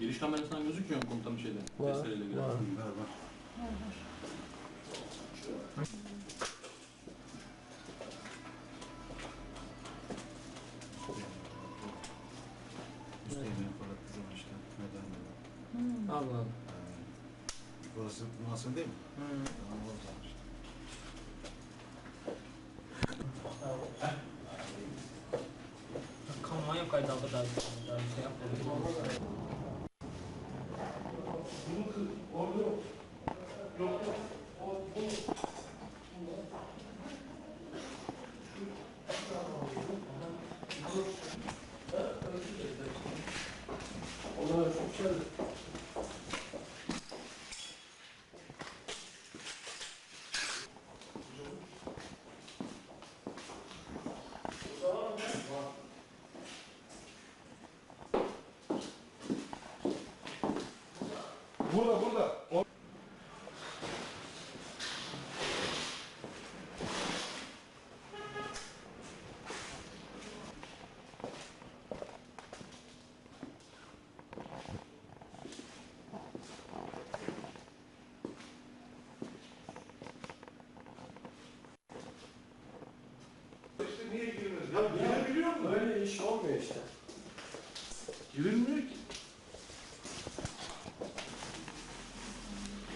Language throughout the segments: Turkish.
Giriş kamerasından gözüküyor mu komutanım şeyde? Var, Testereyle giren. var. Var var. Üsteğmen falan kızım işte. Neden böyle? Allah Allah. Burası burası değil mi? Hı. Tamam orada işte. Kampanya kaydı aldı daha daha bir şey 오늘 숙제를 Burada burada. O- İşte niye girmez? Ya girebiliyor mu? Öyle iş olmuyor işte. Girilmiyor ki.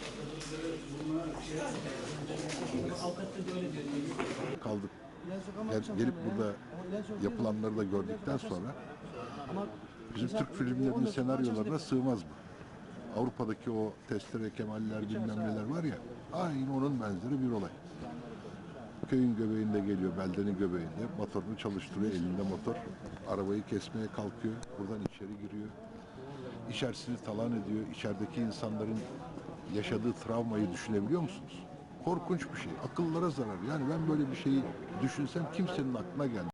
Avukat da öyle diyor. Kaldık. Gel- gelip burada yapılanları da gördükten sonra bizim Türk filmlerinin senaryolarına sığmaz bu. Avrupa'daki o testere kemaller bilmem neler var ya aynı onun benzeri bir olay. Köyün göbeğinde geliyor, beldenin göbeğinde. Motorunu çalıştırıyor, elinde motor. Arabayı kesmeye kalkıyor. Buradan içeri giriyor. İçerisini talan ediyor. İçerideki insanların yaşadığı travmayı düşünebiliyor musunuz? Korkunç bir şey. Akıllara zarar. Yani ben böyle bir şeyi düşünsem kimsenin aklına gelmez.